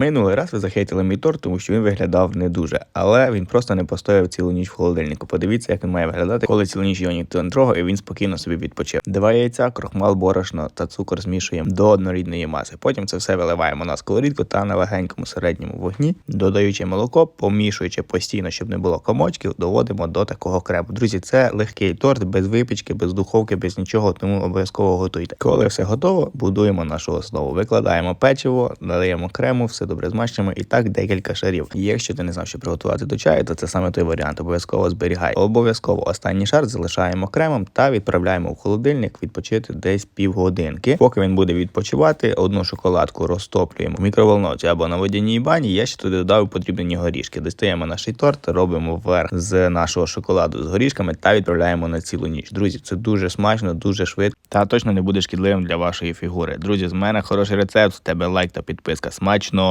Минулий раз ви захейтили мій торт, тому що він виглядав не дуже, але він просто не постояв цілу ніч в холодильнику. Подивіться, як він має виглядати, коли цілу ніч його ніхто не трогав, і він спокійно собі відпочив. Два яйця, крохмал, борошно та цукор змішуємо до однорідної маси. Потім це все виливаємо на сковорідку та на легенькому середньому вогні, додаючи молоко, помішуючи постійно, щоб не було комочків, доводимо до такого крему. Друзі, це легкий торт без випічки, без духовки, без нічого, тому обов'язково готуйте. Коли все готово, будуємо нашу основу. Викладаємо печиво, додаємо крему, все добре змащуємо і так декілька шарів. Якщо ти не знав, що приготувати до чаю, то це саме той варіант. Обов'язково зберігай. Обов'язково останній шар залишаємо кремом та відправляємо в холодильник відпочити десь півгодинки. Поки він буде відпочивати, одну шоколадку розтоплюємо в мікроволновці або на водяній бані. Я ще туди додав потрібні горішки. Достаємо наш торт, робимо вверх з нашого шоколаду з горішками та відправляємо на цілу ніч. Друзі, це дуже смачно, дуже швидко та точно не буде шкідливим для вашої фігури. Друзі, з мене хороший рецепт. з Тебе лайк та підписка. Смачно.